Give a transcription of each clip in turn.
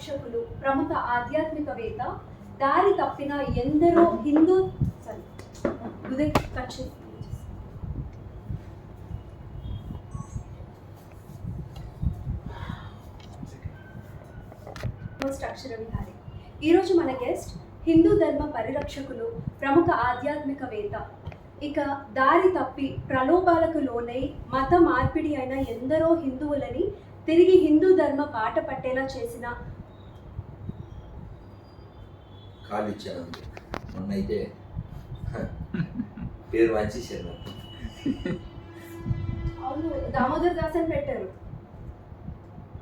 పరిరక్షకులు ప్రముఖ ఆధ్యాత్మికవేత్త దారి తప్పిన ఎందరో హిందూ సారీ ఉదయ్ కట్ అక్షర విహారి ఈరోజు మన గెస్ట్ హిందూ ధర్మ పరిరక్షకులు ప్రముఖ ఆధ్యాత్మికవేత్త. ఇక దారి తప్పి ప్రలోభాలకు లోనై మత మార్పిడి అయిన ఎందరో హిందువులని తిరిగి హిందూ ధర్మ బాట పట్టేలా చేసిన కాళ్ళు ఇచ్చాను. మొన్న అయితే పేరు మంచిసారు నాకు. దామోదర్ దాస్ అని పెట్టారు.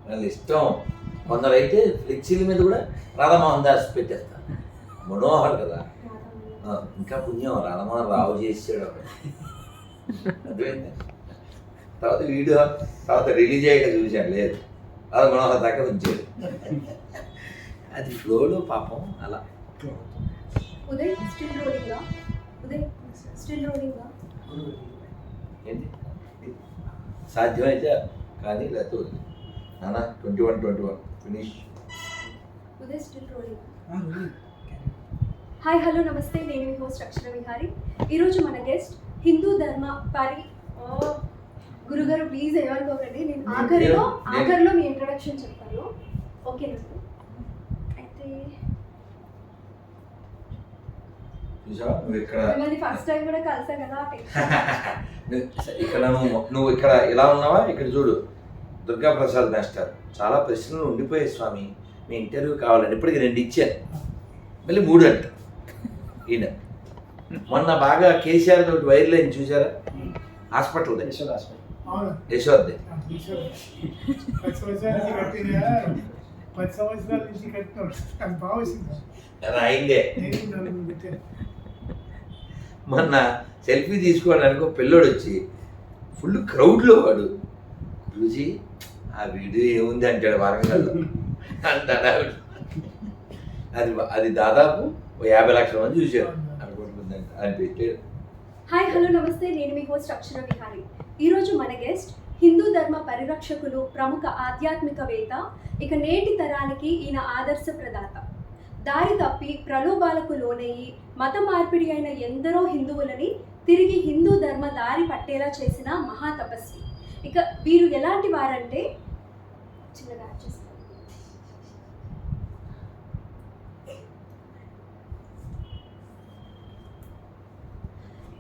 వాళ్ళ ఇష్టం. కొందరైతే ఫ్లెక్సీల మీద కూడా రాధామోహన్ దాస్ పెట్టేస్తారు మనోహర్ కదా. ఇంకా పుణ్యం రాధామోహన్ రావు చేసాడు అక్కడ. అర్థమైందా? తర్వాత వీడియో తర్వాత రిలీజ్ అయ్యాక చూశాను లేదు. అది మనోహర్ దాకా ఉంచాడు. అది ఫ్లోలో పాపం అలా. Uday still rolling Uday still rolling ఏంటి? సాధ్యమైతే కానీ లేకపోతే వద్దు. నాన్న twenty one twenty one. Finish. Uday still rolling. Hi hello నమస్తే. నేను మీ హోస్ట్ అక్షర విహారి. ఈరోజు మన గెస్ట్ హిందూ ధర్మ పరి గురుగారు ప్లీజ్ ఏమనుకోకండి. నేను ఆఖరిలో నేను- ఆఖరిలో మీ ఇంట్రడక్షన్ చెప్తాను. ఓకేనండి అయితే చూసావా నువ్వు ఇక్కడ మిమ్మల్ని ఫస్ట్ టైం కూడా కలిసా కదా ఆ tension. నువ్వు ఇక్కడ నువ్వు నువ్వు ఇక్కడ ఇలా ఉన్నావా? ఇక్కడ చూడు. దుర్గా ప్రసాద్ మాస్టర్. చాలా ప్రశ్నలు ఉండిపోయాయి స్వామి. మీ ఇంటర్వ్యూ కావాలని ఇప్పటికి రెండు ఇచ్చాను మళ్ళీ మూడు అంట. ఈయన. మొన్న బాగా కేసీఆర్ తోటి వైర్ లైన్ చూసారా? హాస్పిటల్ అవును. యశోద్ది. పది సంవత్సరాల నుంచి కట్టిన పది సంవత్సరాల నుంచి కట్టినాడు. అది బాగా వచ్చింది అయిందే నేను నలుగురు పెట్టాను మొన్న సెల్ఫీ తీసుకోవడానికి ఒక పిల్లోడు వచ్చి ఫుల్ క్రౌడ్లో వాడు. గురుజీ ఆ వీడియో ఏముంది అంటాడు వరంగల్లో. అంటాడు ఆవిడ. అది అది దాదాపు యాభై లక్షల మంది చూశారు. అనుకుంటుందంట అని పెట్టాడు హాయ్ హలో నమస్తే. నేను మీ హోస్ట్ అక్షర విహారీ. ఈరోజు మన గెస్ట్ హిందూ ధర్మ పరిరక్షకులు ప్రముఖ ఆధ్యాత్మికవేత్త ఇక నేటి తరానికి ఈయన ఆదర్శ ప్రదాత. దారి తప్పి ప్రలోభాలకు లోనయ్యి మత మార్పిడి అయిన ఎందరో హిందువులని తిరిగి హిందూ ధర్మ దారి పట్టేలా చేసిన మహాతపస్వి ఇక వీరు ఎలాంటి వారంటే చిన్నగా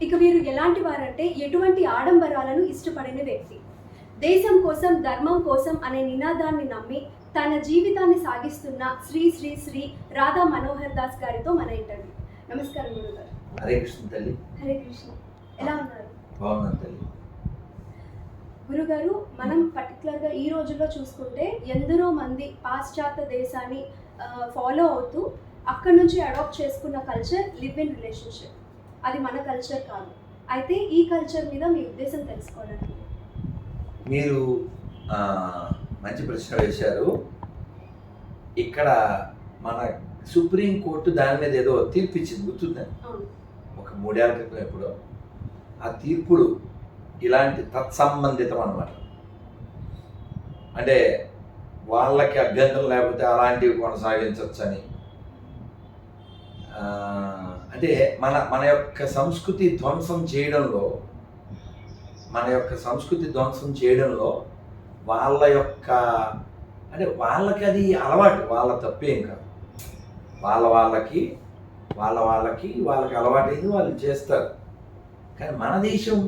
ఇక వీరు ఎలాంటి వారంటే ఎటువంటి ఆడంబరాలను ఇష్టపడిన వ్యక్తి. దేశం కోసం ధర్మం కోసం అనే నినాదాన్ని నమ్మి తన జీవితాన్ని సాగిస్తున్న శ్రీ శ్రీ శ్రీ రాధా మనోహర్ దాస్ గారితో మన ఇంటర్వ్యూ. నమస్కారం గురుగారు. హరే కృష్ణ తల్లి. హరే కృష్ణ. ఎలా ఉన్నారు? బాగున్నాను తల్లి. గురుగారు మనం పర్టికులర్గా ఈ రోజుల్లో చూసుకుంటే ఎందరో మంది పాశ్చాత్య దేశాన్ని ఫాలో అవుతూ అక్కడ నుంచి అడాప్ట్ చేసుకున్న కల్చర్ లివ్ ఇన్ రిలేషన్షిప్ అది మన కల్చర్ కాదు. అయితే ఈ కల్చర్ మీద మీ ఉద్దేశం తెలుసుకోవడానికి మీరు మంచి ప్రశ్న వేశారు. ఇక్కడ మన సుప్రీం కోర్టు దాని మీద ఏదో తీర్పు ఇచ్చింది గుర్తుందా? అవును. ఒక మూడేళ్ళ క్రితం ఎప్పుడో. ఆ తీర్పులు ఇలాంటి తత్సంబంధితం అన్నమాట అంటే వాళ్ళకి అభ్యంతరం లేకపోతే అలాంటివి కొనసాగించవచ్చని ఆ, అంటే మన మన యొక్క సంస్కృతి ధ్వంసం చేయడంలో మన యొక్క సంస్కృతి ధ్వంసం చేయడంలో వాళ్ళ యొక్క అంటే వాళ్ళకి అది అలవాటు వాళ్ళ తప్పేం కాదు. వాళ్ళ వాళ్ళకి వాళ్ళ వాళ్ళకి వాళ్ళకి అలవాటైంది వాళ్ళు చేస్తారు. కానీ మన దేశం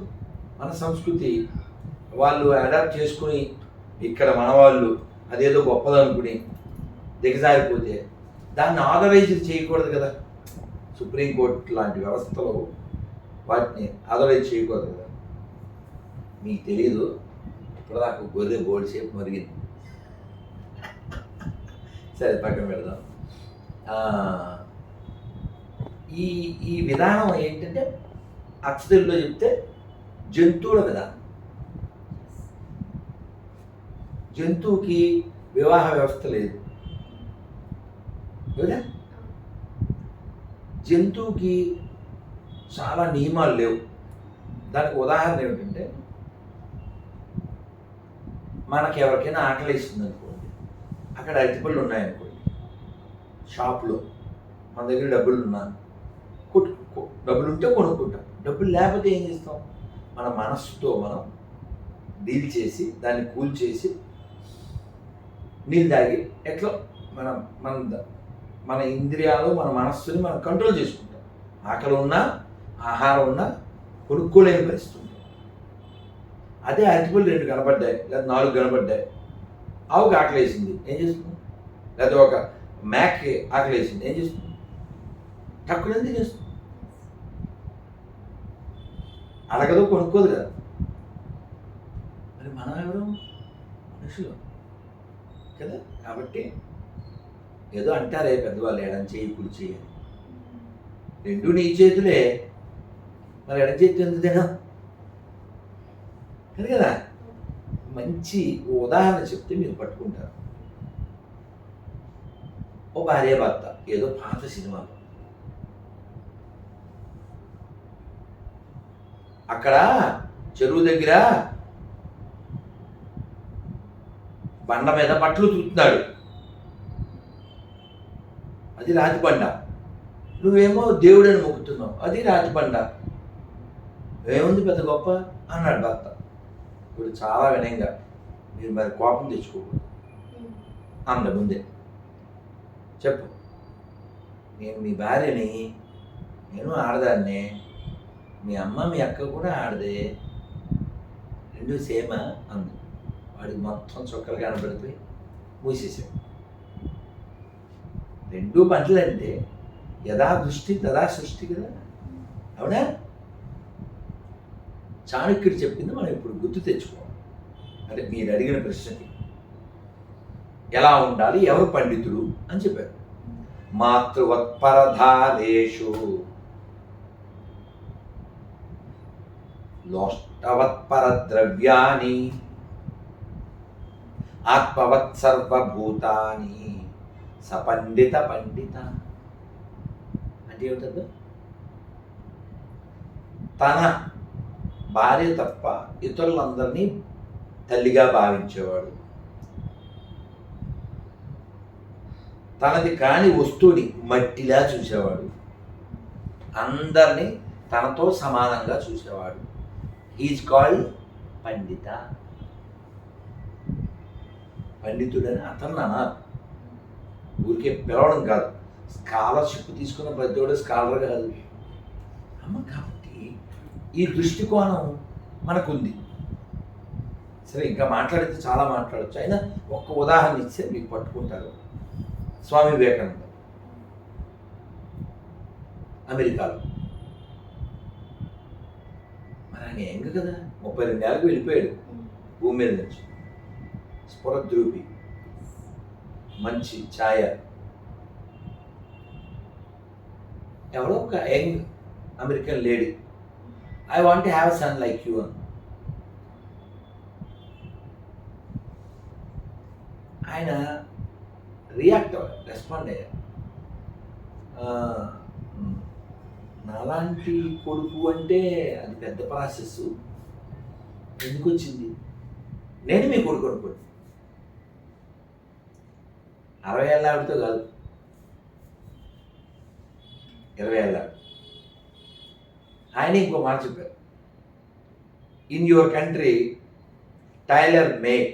మన సంస్కృతి వాళ్ళు అడాప్ట్ చేసుకుని ఇక్కడ మన వాళ్ళు అదేదో గొప్పదనుకుని దిగజారిపోతే దాన్ని ఆథరైజ్ చేయకూడదు కదా. సుప్రీంకోర్టు లాంటి వ్యవస్థలో వాటిని ఆథరైజ్ చేయకూడదు కదా. మీకు తెలియదు ఇప్పటిదాకా గొర్రె గోల్డ్ షేప్ మరిగింది. సరే పక్కన పెడదాం. ఈ ఈ విధానం ఏంటంటే అక్షతుల్లో చెప్తే జంతువుల విధానం. జంతువుకి వివాహ వ్యవస్థ లేదు. కదా జంతువుకి చాలా నియమాలు లేవు. దానికి ఉదాహరణ ఏమిటంటే మనకి ఎవరికైనా ఆకలి వేసింది అనుకోండి అక్కడ అరటిపళ్ళు ఉన్నాయనుకోండి షాప్లో మన దగ్గర డబ్బులు ఉన్నా కొట్టుకో డబ్బులు ఉంటే కొనుక్కుంటాం. డబ్బులు లేకపోతే ఏం చేస్తాం? మన మనస్సుతో మనం డీల్ చేసి దాన్ని కూల్ చేసి నీళ్ళు తాగి ఎట్లా మనం మన మన ఇంద్రియాలు మన మనస్సుని మనం కంట్రోల్ చేసుకుంటాం. ఆకలి ఉన్నా ఆహారం ఉన్నా కొనుక్కోలేని పరిస్థితి. అదే అరటిపళ్ళు రెండు కనపడ్డాయి లేదా నాలుగు కనపడ్డాయి. ఆవుకి ఆకలేసింది. ఏం చేస్తుంది? లేదా ఒక మ్యాక్కి ఆకలేసింది. ఏం చేస్తుంది? తక్కువ ఎందుకు చేస్తుంది? అడగదు కొనుక్కోదు కదా. మరి మనం ఎవరు? మనుషులు. కదా? కాబట్టి ఏదో అంటారే పెద్దవాళ్ళు ఎడం చేయి కుడి చేయి రెండు నీ చేతులే. మరి ఎడం చేతి ఎందుకు తినా కదా కదా? మంచి ఉదాహరణ చెప్తే మీరు పట్టుకుంటారు. ఓ భార్య భర్త ఏదో పాత సినిమాలో. అక్కడ చెరువు దగ్గర బండ మీద బట్టలు చూస్తున్నాడు అది రాతి బండ నువ్వేమో దేవుడని మొక్కుతున్నావు. అది రాతి బండ ఏముంది పెద్ద గొప్ప? అన్నాడు భర్త. ఇప్పుడు చాలా వినయంగా మీరు మరి కోపం తెచ్చుకోకూడదు. అంద ముందే. చెప్పు. నేను మీ భార్యని నేను ఆడదాన్ని మీ అమ్మ మీ అక్క కూడా ఆడదే. రెండు సేమ అంది. వాడికి మొత్తం చుక్కలు కనబడిపోయి మూసేసాడు రెండు పంటలంటే యథా దృష్టి తదా సృష్టి కదా. అవునా? చాణక్యుడు చెప్పింది మనం ఇప్పుడు గుర్తు తెచ్చుకోవాలి. అంటే మీరు అడిగిన ప్రశ్నకి. ఎలా ఉండాలి? ఎవరు పండితుడు అని చెప్పారు. మాతృవత్పరధారేషు లోష్టవత్పర ద్రవ్యాన్ని ఆత్మవత్ సర్వభూతాని సపండిత పండిత. అంటే ఏమిటో తన భార్య తప్ప ఇతరులందరినీ తల్లిగా భావించేవాడు. తనది కాని వస్తువుని మట్టిలా చూసేవాడు. అందరినీ తనతో సమానంగా చూసేవాడు. ఈజ్ కాల్డ్ పండిత. పండితుడని అతను అన్నారు ఊరికే పిలవడం కాదు. స్కాలర్షిప్ తీసుకున్న ప్రతివాడు స్కాలర్ కాదు. అమ్మ కాబట్టి ఈ దృష్టికోణం మనకుంది. సరే ఇంకా మాట్లాడితే చాలా మాట్లాడచ్చు. అయినా ఒక్క ఉదాహరణ ఇస్తే మీకు పట్టుకుంటారు. స్వామి వివేకానంద. అమెరికాలో. మరి ఆయన ఎంగ కదా. ముప్పై రెండు నెలలకు వెళ్ళిపోయాడు. భూమి మీద నుంచి. స్ఫురద్రూపి. మంచి ఛాయ. ఎవరో ఒక young American lady. I want have son like you అని ఆయన రియాక్ట్ అవ్వాలి రెస్పాండ్ అయ్యారు. నాలాంటి కొడుకు అంటే అది పెద్ద ప్రాసెస్ ఎందుకు వచ్చింది? నేను మీ కొడుకు అనుకోండి. అరవై ఏళ్ళ ఆవిడతో కాదు. ఇరవై ఏళ్ళ ఆవిడ. ఆయన ఇంకో మాట చెప్పారు. In your country tailor made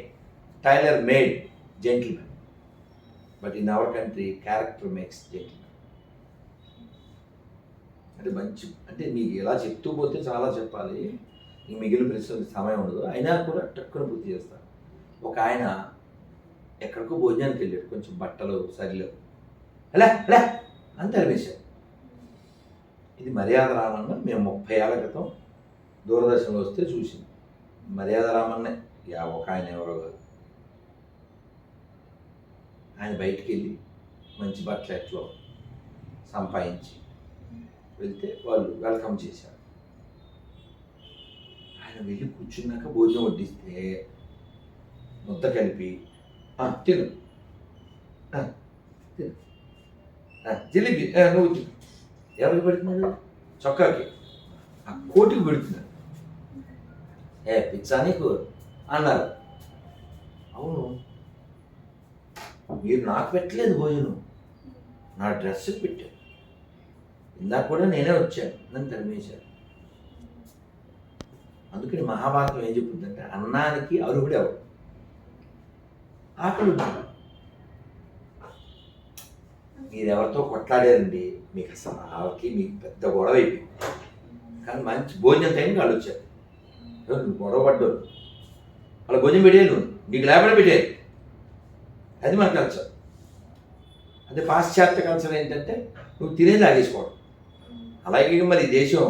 tailor made gentlemen but in our country character makes gentlemen అంటే మంచి అంటే మీకు ఎలా చెప్తూ పోతే చాలా చెప్పాలి. ఈ మిగిలిన ప్రశ్నలకు సమయం ఉండదు. అయినా కూడా టక్కున పూర్తి చేస్తాను ఒక ఆయన ఎక్కడికో భోజనానికి వెళ్ళాడు. కొంచెం బట్టలు సరిలేవు. అలా అలా అని తరిమేశాడు ఇది మర్యాద రామన్న మేము ముప్పై ఏళ్ళ క్రితం దూరదర్శన్లో వస్తే చూసింది. మర్యాద రామన్నే. యా ఒక ఆయన ఎవరో కాదు. ఆయన బయటికి వెళ్ళి మంచి బట్టలు సంపాదించి వెళ్తే వాళ్ళు వెల్కమ్ చేశారు. ఆయన వెళ్ళి కూర్చున్నాక భోజనం వడ్డిస్తే ముద్ద కలిపి తిను. తిను. ఆ, జిలేబీ నువ్వు తిను. ఎవరికి పెడుతున్నాడు చొక్కాకి. ఆ కోటికి పెడుతున్నాడు ఏ పిచ్చా నీకు? అన్నారు. అవును. మీరు నాకు పెట్టలేదు భోజనం. నా డ్రెస్ పెట్టారు. ఇందాక కూడా నేనే వచ్చాను. నన్ను తరిమేశారు. అందుకని మహాభారతం ఏం చెప్తుందంటే అన్నానికి అరుగుడే ఎవరు ఆకలి ఉన్నాడు మీరు ఎవరితో కొట్లాడారండి? మీకు అసలు వాళ్ళకి మీకు పెద్ద గొడవ అయిపోయింది. కానీ మంచి భోజనం టైం వాళ్ళు వచ్చారు నువ్వు గొడవ పడ్డావు వాళ్ళ భోజనం పెట్టేది నువ్వు. నీకు లేకుండా పెట్టేది అది మన కల్చర్ అదే పాశ్చాత్య కల్చర్ ఏంటంటే నువ్వు తినేది ఆగేసుకోవడం అలాగే మరి దేశం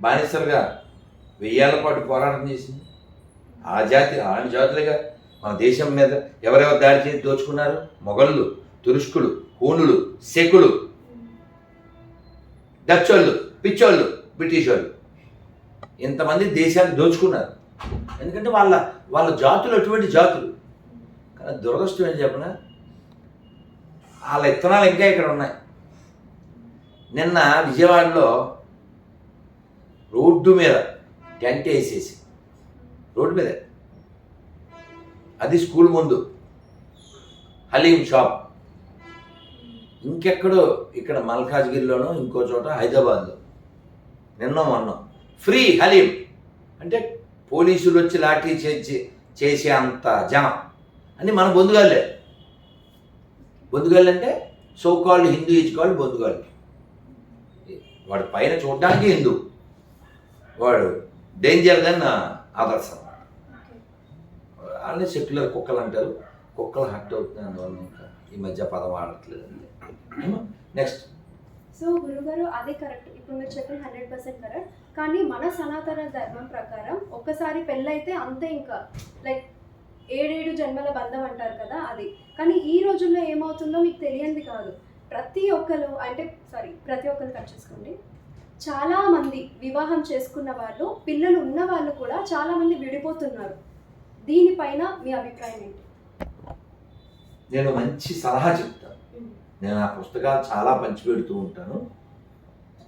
బానిసలుగా వెయ్యాల పాటు పోరాటం చేసింది. ఆ జాతి ఆ జాతులుగా మన దేశం మీద ఎవరెవరు దాడి చేసి దోచుకున్నారు? మొఘళ్ళు తురుష్కులు హూనులు శకులు డచ్చోళ్ళు పిచ్చోళ్ళు బ్రిటిష్ వాళ్ళు ఇంతమంది దేశాన్ని దోచుకున్నారు. ఎందుకంటే వాళ్ళ వాళ్ళ జాతులు అటువంటి జాతులు. కానీ దురదృష్టం ఏం చెప్పిన? వాళ్ళ ఇత్తనాలు ఇంకా ఇక్కడ ఉన్నాయి. నిన్న విజయవాడలో రోడ్డు మీద టెంట్ వేసేసి రోడ్డు మీద. అది స్కూల్ ముందు హలీం షాప్. ఇంకెక్కడో ఇక్కడ మల్కాజ్గిరిలోనో ఇంకో చోట హైదరాబాద్లో. నిన్న మొన్న. ఫ్రీ హలీం. అంటే పోలీసులు వచ్చి లాఠీ చేసి చేసే అంత జనం. అని మన బొందుగాళ్ళే. బొందుగాళ్ళు అంటే సోకాళ్ళు హిందూ ఇచ్చుకోవాలి బొందుగాళ్ళు. వాడు పైన చూడడానికి హిందూ. వాడు డేంజర్ దెన్ ఆదర్శం. వాళ్ళని సెక్యులర్ కుక్కలు అంటారు కుక్కలు హట్ అవుతున్నాయి అందువల్ల ఇంకా ఈ మధ్య పదం ఆడట్లేదండి. నెక్స్ట్ సో గురుగారు అదే కరెక్ట్. ఇప్పుడు మీరు చెప్పిన హండ్రెడ్ పర్సెంట్ కరెక్ట్. కానీ మన సనాతన ధర్మం ప్రకారం ఒక్కసారి పెళ్ళైతే అంతే ఇంకా. లైక్ ఏడేడు జన్మల బంధం అంటారు కదా అది. కానీ ఈ రోజుల్లో ఏమవుతుందో మీకు తెలియంది కాదు. ప్రతి ఒక్కరు అంటే సారీ ప్రతి ఒక్కరు కట్ చేసుకోండి. చాలా మంది వివాహం చేసుకున్న వాళ్ళు పిల్లలు ఉన్న వాళ్ళు కూడా చాలా మంది విడిపోతున్నారు. దీనిపైన మీ అభిప్రాయం ఏంటి? నేను మంచి సలహా చెప్తాను. నేను ఆ పుస్తకాలు చాలా పంచిపెడుతూ ఉంటాను.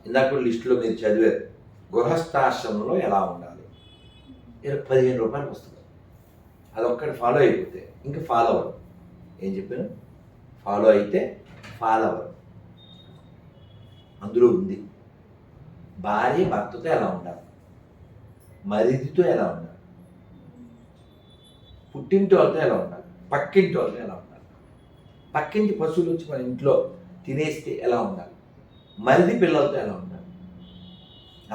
ఇందాక లిస్టులో మీరు చదివారు గృహస్థాశ్రమంలో ఎలా ఉండాలి? పదిహేను రూపాయలు పుస్తకం. అదొక్కటి ఫాలో అయిపోతే ఇంకా ఫాలో అవ్వరు. ఏం చెప్పాను? ఫాలో అయితే ఫాలో అవ్వరు. అందులో ఉంది భార్య భర్తతో ఎలా ఉండాలి? మరిదితో ఎలా ఉండాలి? పుట్టింటి వాళ్ళతో ఎలా ఉండాలి? పక్కింటి వాళ్ళతో ఎలా ఉండాలి? పక్కింటి పశువులు వచ్చి మన ఇంట్లో తినేస్తే ఎలా ఉండాలి? మరిది పిల్లలతో ఎలా ఉండాలి?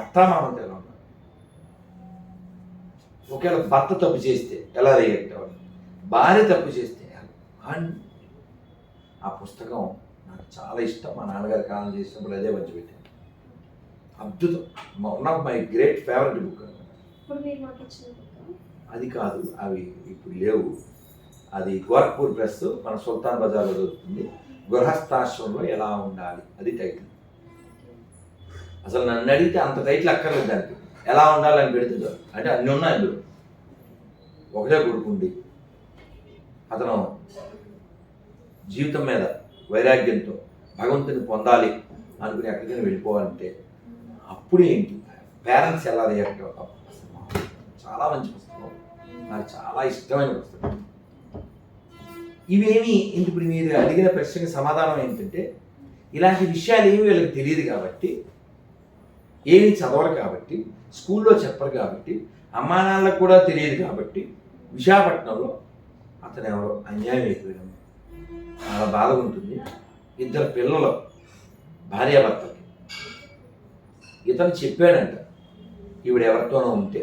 అత్తామామతో ఎలా ఉండాలి? ఒకవేళ భర్త తప్పు చేస్తే ఎలా రియాక్ట్ అవ్వాలి? భార్య తప్పు చేస్తే ఆ పుస్తకం నాకు చాలా ఇష్టం. మా నాన్నగారు కాలం చేసినప్పుడు అదే పంచిపెట్టాను అద్భుతం. One of my great favourite book? అది కాదు అవి ఇప్పుడు లేవు. అది గోరఖ్పూర్ ప్రెస్ మన సుల్తాన్ బజార్లో దొరుకుతుంది గృహస్థాశ్రమంలో ఎలా ఉండాలి? అది టైటిల్ అసలు నన్ను అడిగితే అంత టైటిల్ అక్కర్లేదు దానికి. ఎలా ఉండాలని పెడితే అంటే అన్ని ఉన్నాయి అందులో. ఒకటే కొడుకుండి అతను జీవితం మీద వైరాగ్యంతో భగవంతుని పొందాలి అనుకుని ఎక్కడికైనా వెళ్ళిపోవాలంటే అప్పుడు ఏంటి? పేరెంట్స్ ఎలా రియాక్ట్ అవుతాం? చాలా మంచి పుస్తకం. నాకు చాలా ఇష్టమైన పుస్తకం. ఇవేమి ఇప్పుడు మీరు అడిగిన ప్రశ్నకి సమాధానం ఏంటంటే ఇలాంటి విషయాలు ఏమి వీళ్ళకి తెలియదు కాబట్టి ఏమి చదవరు కాబట్టి స్కూల్లో చెప్పరు కాబట్టి అమ్మానాన్నలకు కూడా తెలియదు కాబట్టి విశాఖపట్నంలో అతను ఎవరో అన్యాయం అయిపోయాడు చాలా బాధగా ఉంటుంది. ఇద్దరు పిల్లలు భార్యాభర్తలకి ఇతను చెప్పాడంట ఈవిడ ఎవరితోనో ఉంటే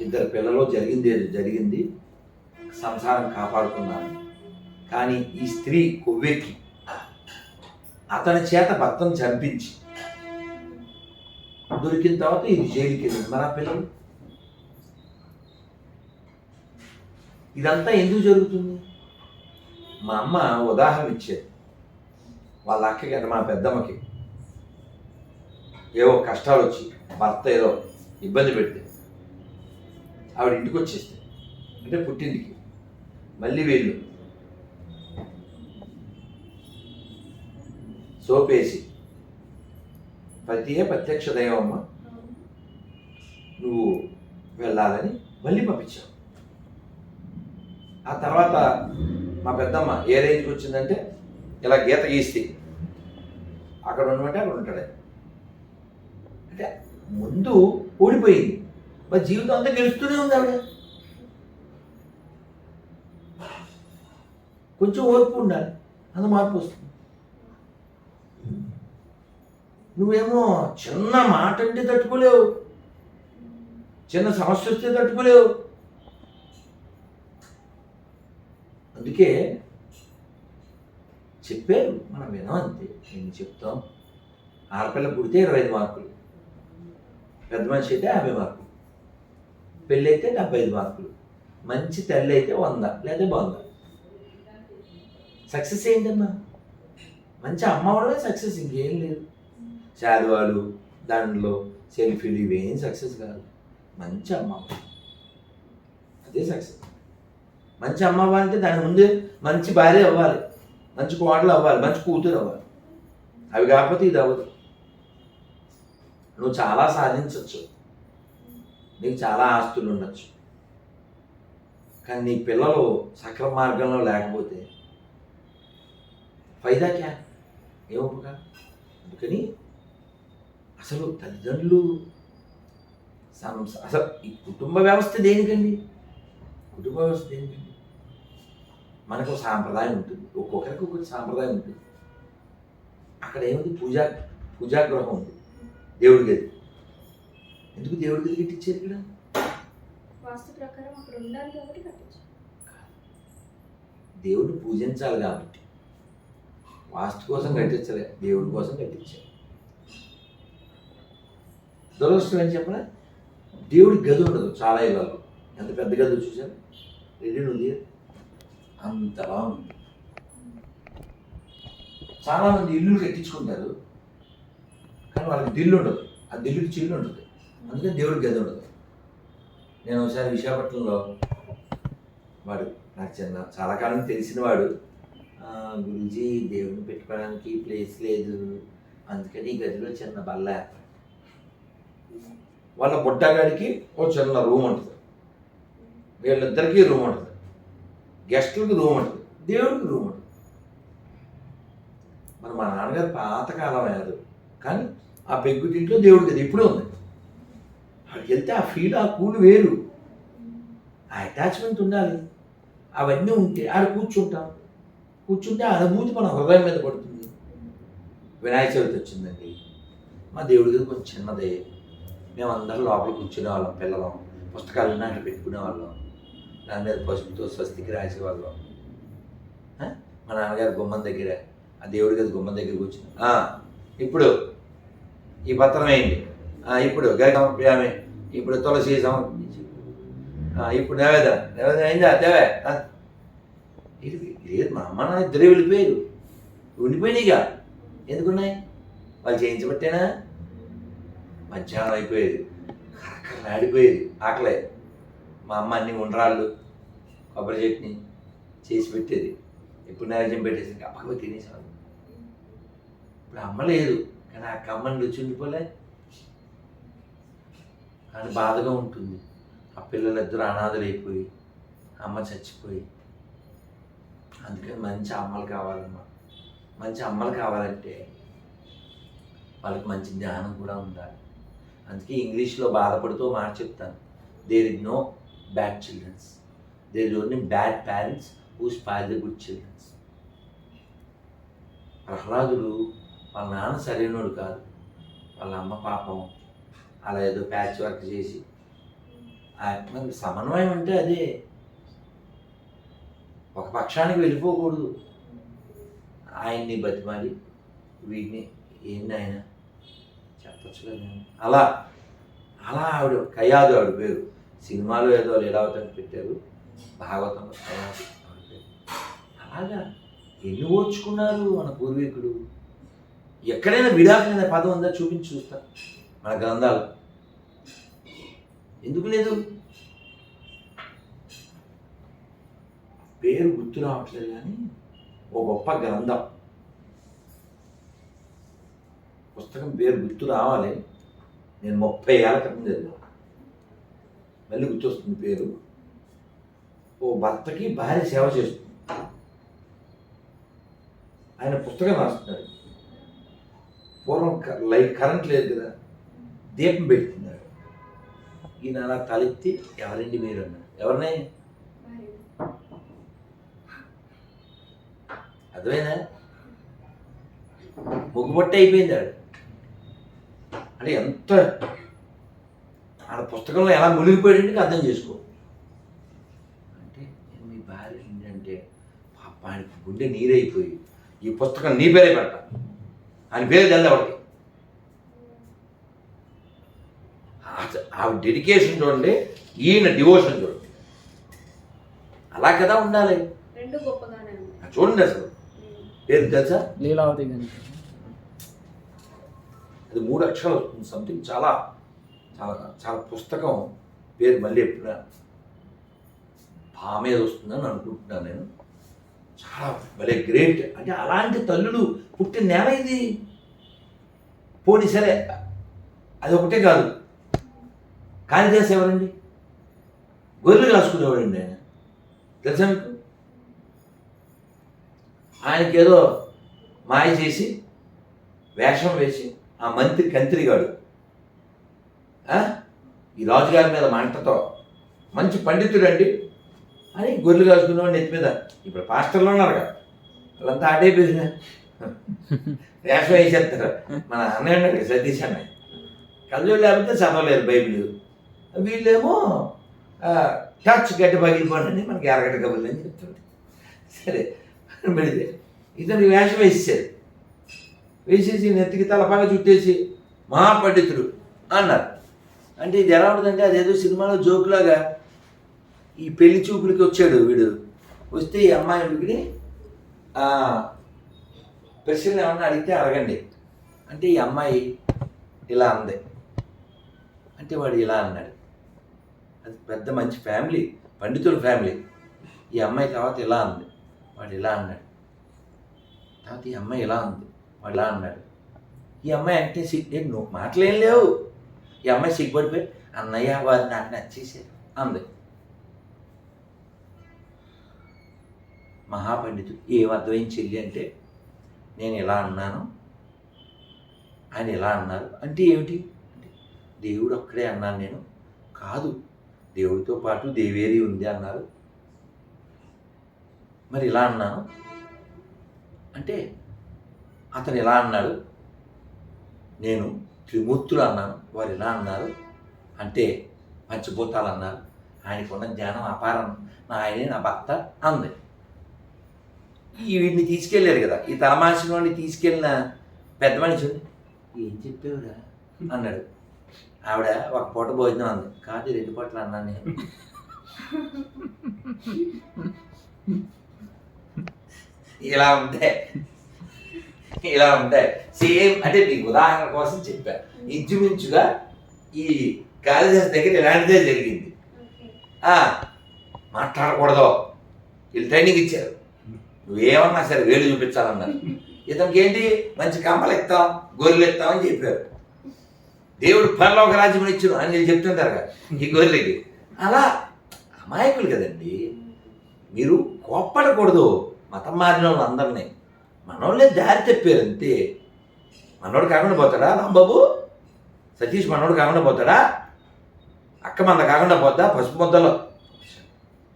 ఇద్దరు పిల్లలు జరిగింది జరిగింది సంసారం కాపాడుకున్నాను కానీ ఈ స్త్రీ కొవ్వెక్కి. అతని చేత భర్తను చంపించి. దొరికిన తర్వాత ఇది జైలుకి వెళ్ళింది మన పిల్లలు? ఇదంతా ఎందుకు జరుగుతుంది? మా అమ్మ ఉదాహరణ ఇచ్చేది. వాళ్ళ అక్కకి అంటే మా పెద్దమ్మకి ఏవో కష్టాలు వచ్చి భర్త ఏదో ఇబ్బంది పెడితే ఆవిడ ఇంటికి వచ్చేస్తే అంటే పుట్టింటికి. మళ్ళీ వీళ్ళు సోపేసి. ప్రతియే ప్రత్యక్ష దైవమ్మ. నువ్వు వెళ్ళాలని మళ్ళీ పంపించావు. ఆ తర్వాత మా పెద్దమ్మ ఏ రేంజ్కి వచ్చిందంటే ఇలా గీత గీస్తే. అక్కడ ఉండమంటే అక్కడ ఉంటాడు. అంటే ముందు ఓడిపోయింది మరి జీవితం అంతా గెలుస్తూనే ఉంది ఆవిడ. కొంచెం ఓర్పు ఉండాలి. అంత మార్పు వస్తుంది. నువ్వేమో చిన్న మాట అంటే తట్టుకోలేవు. చిన్న సమస్య వస్తే తట్టుకోలేవు. అందుకే చెప్పారు మనం వినం అంతే. నేను చెప్తాం. ఆడపిల్ల పుడితే ఇరవై ఐదు మార్కులు. పెద్ద మనిషి అయితే యాభై మార్కులు. పెళ్ళి అయితే డెబ్బై ఐదు మార్కులు. మంచి తల్లి అయితే వంద లేదా బాగుందా సక్సెస్ ఏంటమ్మా? మంచి అమ్మ అవడమే సక్సెస్ ఇంకేం లేదు. శాలువాలు దాంట్లో సెల్ఫీలు ఇవేం సక్సెస్ కాదు. మంచి అమ్మ అదే సక్సెస్ మంచి అమ్మ అంటే దాని ముందే మంచి భార్య అవ్వాలి. మంచి కోడలు అవ్వాలి మంచి కూతురు అవ్వాలి. అవి కాకపోతే ఇది అవ్వదు. నువ్వు చాలా సాధించవచ్చు నీకు చాలా ఆస్తులు ఉండొచ్చు. కానీ నీ పిల్లలు సక్రమ మార్గంలో లేకపోతే ఫైదా క్యా? ఏమో అందుకని అసలు తల్లిదండ్రులు సంస- అసలు ఈ కుటుంబ వ్యవస్థ దేనికండి? కుటుంబ వ్యవస్థ దేనికండి? మనకు సాంప్రదాయం ఉంటుంది. ఒక్కొక్కరికి ఒక్కొక్క సాంప్రదాయం ఉంటుంది. అక్కడ ఏముంది? పూజా పూజాగృహం ఉంది. దేవుడి గది. ఎందుకు దేవుడి గది కట్టించారు ఇక్కడ? వాస్తు ప్రకారం అక్కడ ఉండాలి కాబట్టి కట్టించారు. దేవుడిని పూజించాలి కాబట్టి. వాస్తు కోసం కట్టించలే. దేవుడి కోసం కట్టించారు. దురదృష్టం ఏం చెప్పిన దేవుడి గది ఉండదు చాలా ఇళ్ళలో ఎంత పెద్ద గది చూసారు రెడీ ఉంది. అంతలా ఉంది చాలా మంది ఇల్లు కట్టించుకుంటారు కానీ వాళ్ళకి దిల్లు ఉండదు. ఆ దిల్లుకి చిల్లు ఉండదు. అందుకని దేవుడికి గది ఉండదు. నేను ఒకసారి విశాఖపట్నంలో వాడు నాకు చిన్న చాలా కాలం తెలిసిన వాడు గురించి దేవుడిని పెట్టుకోవడానికి ప్లేస్ లేదు. అందుకని ఈ గదిలో చిన్న బల్ల వాళ్ళ బుడ్డగాడికి ఓ చిన్న రూమ్ ఉంటుంది. వీళ్ళిద్దరికీ రూమ్ ఉంటుంది. గెస్టులకి రూమ్ ఉంటుంది. దేవుడికి రూమ్ ఉంటుంది. మరి మా నాన్నగారు పాతకాలం అయ్యారు. కానీ ఆ పెగ్గుటింట్లో దేవుడి గది ఇప్పుడు ఉంది. అక్కడికి వెళ్తే ఆ ఫీల్ ఆ కూలు వేరు. ఆ అటాచ్మెంట్ ఉండాలి. అవన్నీ ఉంటే ఆడ కూర్చుంటాం. కూర్చుంటే అనుభూతి మన హృదయం మీద పడుతుంది. వినాయక చవితి వచ్చిందండి. మా దేవుడి గది కొంచెం చిన్నదే. మేము లోపల కూర్చునే వాళ్ళం పిల్లలం. పుస్తకాలు ఉన్నా పెట్టుకునే వాళ్ళం దాని మీద పసుపుతో స్వస్తికి రాసేవాళ్ళం. మా నాన్నగారు గుమ్మం దగ్గర ఆ దేవుడి గది గుమ్మం దగ్గర కూర్చుని ఇప్పుడు ఈ పత్రం అయింది ఇప్పుడు గరి సమర్పయామి ఇప్పుడు తులసి సమర్పించి. ఇప్పుడు నవేదన నవేదన అయిందా దేవే ఇది లేదు మా అమ్మ నాన్న ఇద్దరే వెళ్ళిపోయారు. ఉండిపోయినాయిగా. ఎందుకున్నాయి? వాళ్ళు చేయించబట్టేనా? మధ్యాహ్నం అయిపోయేది. కరకరలాడిపోయేది ఆకలే. మా అమ్మ అన్ని ఉండరాళ్ళు కొబ్బరి చట్నీ చేసి పెట్టేది. ఎప్పుడు నైవేద్యం పెట్టేసి అప్పగా తినేసాను ఇప్పుడు అమ్మ లేదు. కానీ ఆ కమ్మని రుచి ఉండిపోలే. కానీ బాధగా ఉంటుంది. ఆ పిల్లలిద్దరూ అనాథలైపోయి అమ్మ చచ్చిపోయి. అందుకని మంచి అమ్మలు కావాలమ్మా. మంచి అమ్మలు కావాలంటే వాళ్ళకి మంచి జ్ఞానం కూడా ఉండాలి. అందుకే ఇంగ్లీష్లో బాధపడుతూ మాట చెప్తాను. There is no bad childrens there is only bad parents who spoil the good childrens ప్రహ్లాదుడు వాళ్ళ నాన్న సరైనోడు కాదు. వాళ్ళ అమ్మ పాపం. అలా ఏదో ప్యాచ్ వర్క్ చేసి. ఆ- సమన్వయం అంటే అదే. ఒక పక్షానికి వెళ్ళిపోకూడదు. ఆయన్ని బతిమాలి. వీటిని ఏంటి ఆయన చెప్పచ్చు కదా అలా అలా ఆవిడ కయాదు ఆవిడ పేరు. సినిమాలో ఏదో లీలావతని పెట్టారు. భాగవతంలో కయాదు ఆవిడ పేరు. అలాగా ఎన్ని ఓర్చుకున్నారు మన పూర్వీకుడు ఎక్కడైనా విడాకులు అనే పదం ఉందా చూపించి చూస్తా. మన గ్రంథాలు. ఎందుకు లేదు? పేరు గుర్తు రావట్లేదు కానీ ఓ గొప్ప గ్రంథం. పుస్తకం పేరు గుర్తు రావాలి. నేను ముప్పై ఏళ్ళ క్రితం చదివాను. మళ్ళీ గుర్తొస్తుంది పేరు. ఓ భర్తకి భార్య సేవ చేస్తుంది. ఆయన పుస్తకం రాస్తున్నాడు. పూర్వం క- లైట్ కరెంట్ లేదు కదా. దీపం పెడుతున్నాడు ఈయన అలా తలెత్తి ఎవరండి మీరు అన్నాడు ఎవరినే? అర్థమైనా ముగ్గుబొట్ట అయిపోయింది ఆడు. అంటే ఎంత ఆడ పుస్తకంలో ఎలా మునిగిపోయాడంటే అర్థం చేసుకో. అంటే నేను మీ భార్య ఏంటంటే పాప ఆయనకు గుండె నీరైపోయి ఈ పుస్తకం నీ పేరే పెట్ట ఆయన పేరు తెల్ల ఒకటి ఆ డెడికేషన్ చూడండి ఈయన డివోషన్ చూడండి. అలా కదా ఉండాలి. రెండు గొప్పగానే ఉన్నాయి చూడండి అసలు. పేరు తెలుసా? లీలావతి అది మూడు అక్షరాలు వస్తుంది సంథింగ్ చాలా చాలా చాలా పుస్తకం పేరు మళ్ళీ ఎప్పుడైనా భా మీద వస్తుందని అనుకుంటున్నాను నేను. చాలా భలే గ్రేట్ అంటే అలాంటి తల్లులు పుట్టిన నేల ఇది పోనీ సరే అది ఒకటే కాదు. కాళిదాస్ ఎవరండి? గొర్రెలు కాసుకునేవాడండి ఆయన. తెలుసా మీకు? ఆయనకేదో మాయ చేసి వేషం వేసి ఆ మంత్రి కంత్రిగాడు. ఈ రాజుగారి మీద మంటతో. మంచి పండితుడు అండి అని గొర్రెలు కాసుకున్నవాడు నెత్తి మీద. ఇప్పుడు పాస్టర్లు ఉన్నారు కదా వాళ్ళంతా ఆటే పేరు వేషం వేసేస్తారు. మన అన్నయ్య ఉన్నాడు సతీష్ అన్నయ్య. కళ్ళు లేకపోతే చదవలేదు బైబిల్. వీళ్ళేమో ఆ, టచ్ గడ్డ పగిలిపోండి మనకి ఎరగడ్డ కబుర్లు అని చెప్తుంది సరే పెడితే ఇతను వేషం వేసేసారు. వేసేసి నెత్తికి తలపాగా చుట్టేసి మహాపండితుడు అన్నారు. అంటే ఇది ఎలా ఉంటుందంటే అదేదో సినిమాలో జోకులాగా ఈ పెళ్ళి చూపులకి వచ్చాడు వీడు. వస్తే ఈ అమ్మాయి అమ్మాయికి ప్రశ్నలు ఏమన్నా అడిగితే అడగండి. అంటే ఈ అమ్మాయి ఇలా అంది. అంటే వాడు ఇలా అన్నాడు. అది పెద్ద మంచి ఫ్యామిలీ పండితుల ఫ్యామిలీ. ఈ అమ్మాయి తర్వాత ఇలా అంది. వాడు ఇలా అన్నాడు. తర్వాత ఈ అమ్మాయి ఇలా ఉంది అలా అన్నాడు ఈ అమ్మాయి అంటే సిగ్గు నువ్వు మాటలేం లేవు. ఈ అమ్మాయి సిగ్గుపడిపోయి అన్నయ్య వారు నాకు నచ్చేసారు అంది. మహాపండితుడు ఏం అర్థమైంది చెల్లి అంటే నేను ఇలా అన్నాను? ఆయన ఇలా అన్నారు? అంటే ఏమిటి? అంటే దేవుడు ఒక్కడే అన్నాను నేను. కాదు దేవుడితో పాటు దేవేరి ఉంది? అన్నారు. మరి ఇలా అన్నాను? అంటే అతను ఇలా అన్నాడు? నేను త్రిమూర్తులు అన్నాను. వారు ఇలా అన్నారు? అంటే పంచభూతాలు అన్నారు. ఆయనకున్న జ్ఞానం అపారం. నా ఆయనే నా భర్త అంది. ఈ వీడిని తీసుకెళ్ళారు కదా. ఈ తలమాసినోడిని తీసుకెళ్ళిన పెద్ద మనిషి ఏం చెప్పావురా అన్నాడు. ఆవిడ ఒక పూట భోజనం అంది. కాదు రెండు పూటలు అన్నాను నేను. ఇలా ఉంటాయి ఇలా ఉంటాయి. సేమ్ అంటే మీకు ఉదాహరణ కోసం చెప్పా. ఇంచుమించుగా ఈ కాళిదాస్ దగ్గర ఇలాంటిదే జరిగింది. మాట్లాడకూడదు. వీళ్ళు ట్రైనింగ్ ఇచ్చారు. నువ్వేమన్నా సరే వేలు చూపించాలన్నారు. ఇతనికి ఏంటి? మంచి కంపలు ఎత్తాం గొర్రెలు ఎత్తాం అని చెప్పారు. దేవుడు పరలోక రాజ్యం ఇచ్చును అని వీళ్ళు చెప్తుంటారు కదా ఈ గొర్రెలకి. అలా అమాయకులు కదండి. మీరు కోప్పడకూడదు. మతం మారిన వాళ్ళందరినీ. మనోళ్ళే దారి తెప్పారు అంతే మనోడు కాకుండా పోతాడా రాంబాబు? సతీష్ మనోడు కాకుండా పోతాడా? అక్క మంద కాకుండా పోద్దా? పసుపు ముద్దలో.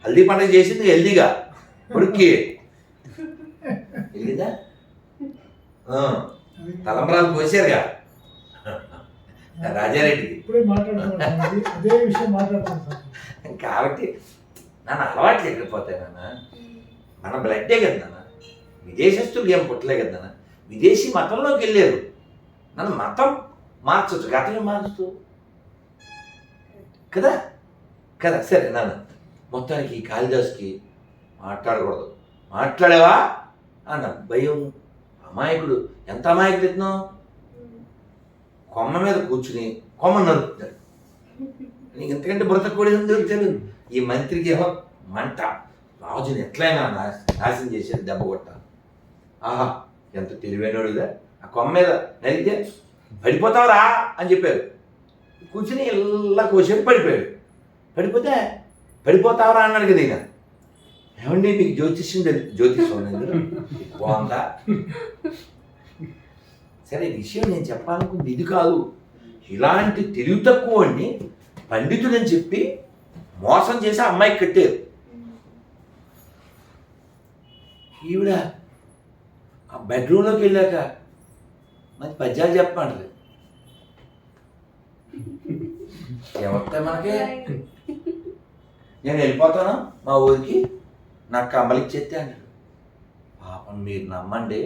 హల్దీ పండుగ చేసింది హెల్దీగా. కొడుక్కి వెళ్ళిందా తలంబరాలు పోసారుగా. రాజారెడ్డికి కాబట్టి నన్ను అలవాట్లు ఎక్కడిపోతాయి నాన్న మన బ్లడ్డే కదా నాన్న. విదేశస్తులు ఏం పుట్టలే కదా విదేశీ మతంలోకి వెళ్ళారు. నన్ను మతం మార్చచ్చు గతమే మార్చుతూ కదా? కదా సరే నాన్న. మొత్తానికి ఈ కాళిదాస్కి మాట్లాడకూడదు. మాట్లాడేవా? అన్న భయం. అమాయకుడు. ఎంత అమాయకుడు ఇతను? కొమ్మ మీద కూర్చుని కొమ్మ నరుకుతాడు. నీకు ఎంతకంటే బ్రతకూడదని తెలియదు ఈ మంత్రికి ఏమో మంట. రాజుని ఎట్లయినా నాశనం చేసేది దెబ్బ కొట్ట ఆహా ఎంత తెలివైనడుగా ఆ కొమ్మ మీద నరిగితే పడిపోతావురా అని చెప్పారు. కూర్చుని ఇలా కోసేపు పడిపోయాడు. పడిపోతే పడిపోతావరా అన్నాడు కదా ఈయన. ఏమండి మీకు జ్యోతిష్యం తెలి జ్యోతిష్యం ఉంది బాగుందా? సరే విషయం నేను చెప్పాలనుకుంది ఇది కాదు. ఇలాంటి తెలివి తక్కువని పండితుడని చెప్పి మోసం చేసి ఆ అమ్మాయికి కట్టారు. ఈవిడ ఆ బెడ్రూమ్లోకి వెళ్ళాక మరి పద్యాలు చెప్పమంటది. ఏమొస్తాయి మనకి? నేను వెళ్ళిపోతాను మా ఊరికి. నాకు కమ్మలు ఇచ్చేస్తే అంటాడు పాపం మీరు నమ్మండి.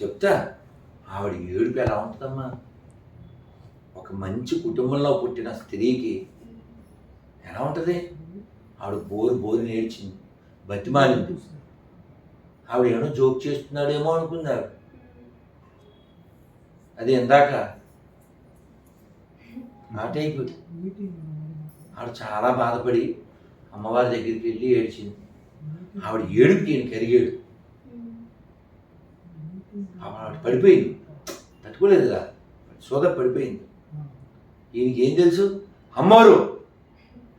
చెప్తా ఆవిడ ఏడుపు ఎలా ఉంటుందమ్మా? ఒక మంచి కుటుంబంలో పుట్టిన స్త్రీకి ఎలా ఉంటుంది? ఆవిడ బోరు బోరు నేర్చింది బతిమాలింది. ఆవిడ ఏమో జోక్ చేస్తున్నాడేమో అనుకున్నారు. అది ఇందాక ఆ టైపు. ఆవిడ చాలా బాధపడి అమ్మవారి దగ్గరికి వెళ్ళి ఏడ్చింది. ఆవిడ ఏడుపుకి ఈయన కరిగాడు. ఆవిడ పడిపోయింది. తట్టుకోలేదు కదా. సోద పడిపోయింది. ఈయనకి ఏం తెలుసు? అమ్మవారు!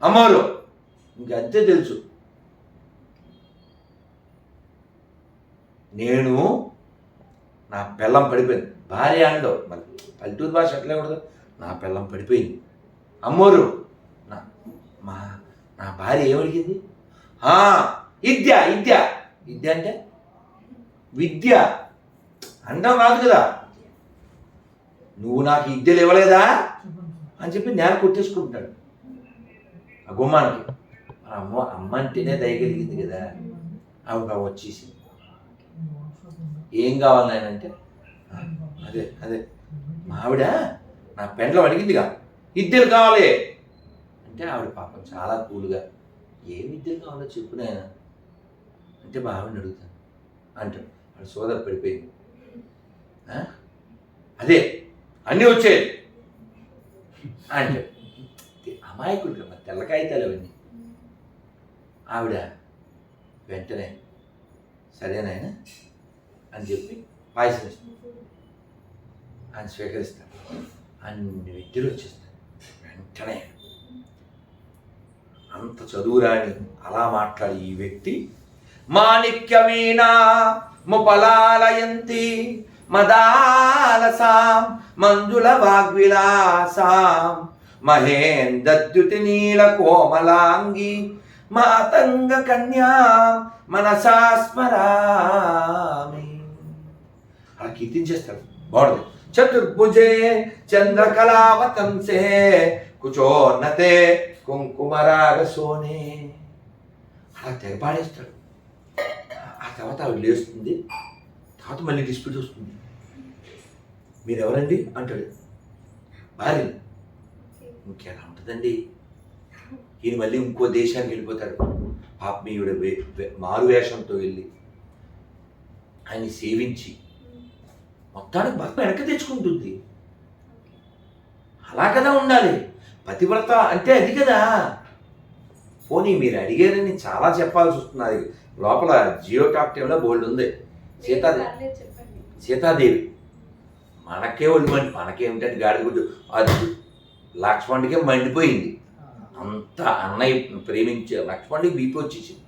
అమ్మవారు! ఇంక అంతే తెలుసు. నేను నా పిల్లం పడిపోయింది. భార్య అండో మరి పల్లెటూరు భాష ఎట్లా నా పిల్లం పడిపోయింది. అమ్మోరు నా మా నా భార్య ఏమడిగింది విద్య విద్య. విద్య అంటే? విద్య. అండం రాదు కదా. నువ్వు నాకు విద్యలు ఇవ్వలేదా అని చెప్పి నేల కొట్టేసుకుంటున్నాడు. ఆ గుమ్మానికి. అమ్మ అమ్మ అంటేనే దయగలిగింది కదా. ఆవిడ వచ్చేసింది. ఏం కావాలి నాయన అంటే? అదే అదే. ఆవిడ నా పెండ్లం అడిగిందిగా. ఇద్దరు కావాలి. అంటే ఆవిడ పాపం చాలా కూల్గా. ఏమి ఇద్దరు కావాలో చెప్పు నాయన. అంటే మా ఆవిడని అడుగుతాను. అంటాడు. ఆవిడ సోదరు పడిపోయింది. అదే అన్నీ వచ్చాయి. అంటాడు. అమాయకుడు కదా మరి తెల్ల కాగితాలు అవన్నీ ఆవిడ వెంటనే సరేనాయన అని చెప్పి పాయసం ఇస్తాను ఆయన స్వీకరిస్తాను అన్ని విద్యలు వచ్చేస్తాను వెంటనే అంత చదువురాని అలా మాట్లాడి ఈ వ్యక్తి మాణిక్య వీణ ముపలాలయంతి మదాలసాం మంజుల వాగ్విలాసాం మహేంద్రద్యుతి నీల కోమలాంగి మాతంగ కన్యా మనసా స్మరామి. అలా కీర్తించేస్తాడు బాగుంది. చతుర్భుజే చంద్రకళావతంసే కుచోన్నతే కుంకుమరాగ సోనే అలా తెగపాడేస్తాడు ఆ తర్వాత ఆవిడ లేస్తుంది. తర్వాత మళ్ళీ డిస్ప్యూట్ వస్తుంది. మీరెవరండి? అంటాడు. భార్య ఇంకెలా ఉంటుందండి? ఈయన మళ్ళీ ఇంకో దేశానికి వెళ్ళిపోతాడు. పాపమీయుడు వే- మారు వేషంతో వెళ్ళి ఆయన్ని సేవించి మొత్తానికి భర్త వెనక్కి తెచ్చుకుంటుంది. అలా కదా ఉండాలి. పతివ్రత అంటే అది కదా. పోనీ మీరు అడిగారని చాలా చెప్పాల్సి వస్తుంది అది లోపల జియో టాక్ టైంలో బోల్డ్ ఉంది. సీతాదేవి సీతాదేవి. మనకే ఒళ్ళు మండి మనకేమిటంటే గాడి గుడ్డు. అది లక్ష్మణుడికే మండిపోయింది. అంత అన్నయ్య ప్రేమించే లక్ష్మణుడికి బీపీ వచ్చేసింది.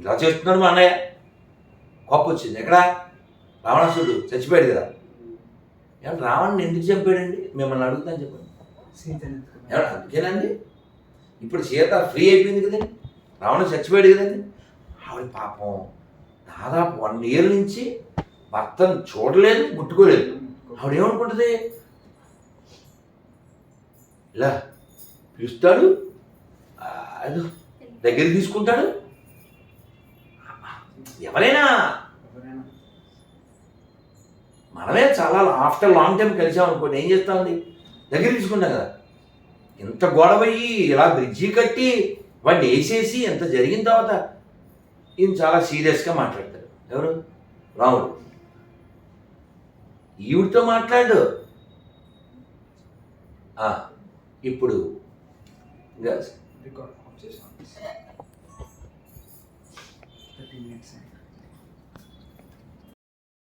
ఇలా చేస్తున్నాడు మా అన్నయ్య. కోపం వచ్చింది. ఎక్కడ? రావణాసుడు చచ్చిపోయాడు కదా. ఏమంటే రావణ్ని ఎందుకు చంపాడండి? మిమ్మల్ని అడుగుతాను చెప్పండి. ఏమన్నా అందుకేనండి? ఇప్పుడు సీత ఫ్రీ అయిపోయింది కదండి. రావణుడు చచ్చిపోయాడు కదండి. ఆవిడ పాపం దాదాపు వన్ ఇయర్ నుంచి భర్తను చూడలేదు ముట్టుకోలేదు. ఆవిడ ఏమనుకుంటుంది? ఇలా పిలుస్తాడు దగ్గర తీసుకుంటాడు. ఎవరైనా మనమే చాలా ఆఫ్టర్ లాంగ్ టైం కలిసాం అనుకోండి ఏం చేస్తామండి? దగ్గర తీసుకుంటాం కదా. ఇంత గొడవయ్యి ఇలా బ్రిడ్జి కట్టి వాడిని వేసేసి ఎంత జరిగిన తర్వాత ఈయన చాలా సీరియస్గా మాట్లాడతాడు. ఎవరు? రాముడు. ఈవిడితో మాట్లాడు. ఇప్పుడు ఇంకా రికార్డ్ చేసాం థర్టీ మినిట్స్